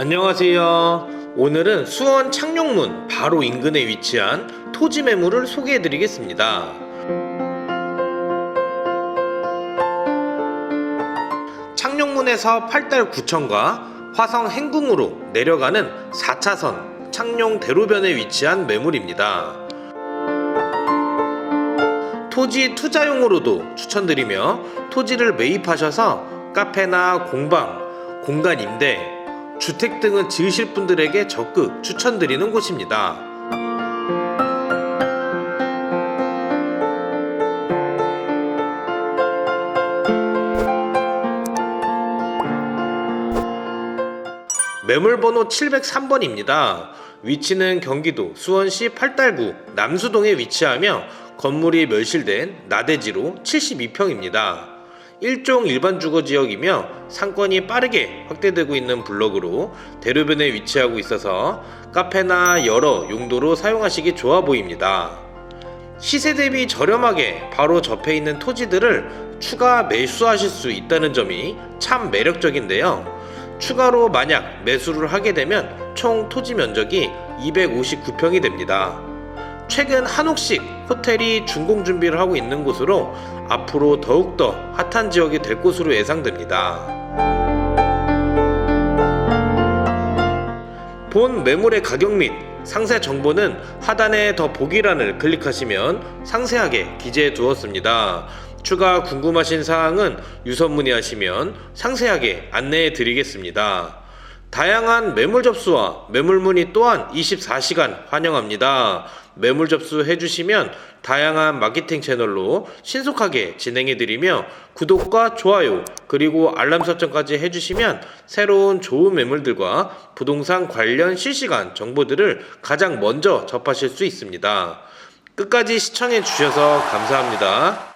안녕하세요. 오늘은 수원 창룡문 바로 인근에 위치한 토지 매물을 소개해 드리겠습니다. 창룡문에서 팔달 구청과 화성 행궁으로 내려가는 4차선 창룡 대로변에 위치한 매물입니다. 토지 투자용으로도 추천드리며 토지를 매입하셔서 카페나 공방, 공간 임대, 주택 등을 지으실 분들에게 적극 추천드리는 곳입니다. 매물번호 703번입니다. 위치는 경기도 수원시 팔달구 남수동에 위치하며 건물이 멸실된 나대지로 72평입니다. 일종 일반 주거 지역이며 상권이 빠르게 확대되고 있는 블록으로 대로변에 위치하고 있어서 카페나 여러 용도로 사용하시기 좋아 보입니다. 시세 대비 저렴하게 바로 접해 있는 토지들을 추가 매수하실 수 있다는 점이 참 매력적인데요. 추가로 만약 매수를 하게 되면 총 토지 면적이 259평이 됩니다. 최근 한옥식 호텔이 준공 준비를 하고 있는 곳으로 앞으로 더욱더 핫한 지역이 될 것으로 예상됩니다. 본 매물의 가격 및 상세 정보는 하단의 더 보기란을 클릭하시면 상세하게 기재해 두었습니다. 추가 궁금하신 사항은 유선 문의하시면 상세하게 안내해 드리겠습니다. 다양한 매물 접수와 매물 문의 또한 24시간 환영합니다. 매물 접수해 주시면 다양한 마케팅 채널로 신속하게 진행해 드리며 구독과 좋아요 그리고 알람 설정까지 해 주시면 새로운 좋은 매물들과 부동산 관련 실시간 정보들을 가장 먼저 접하실 수 있습니다. 끝까지 시청해 주셔서 감사합니다.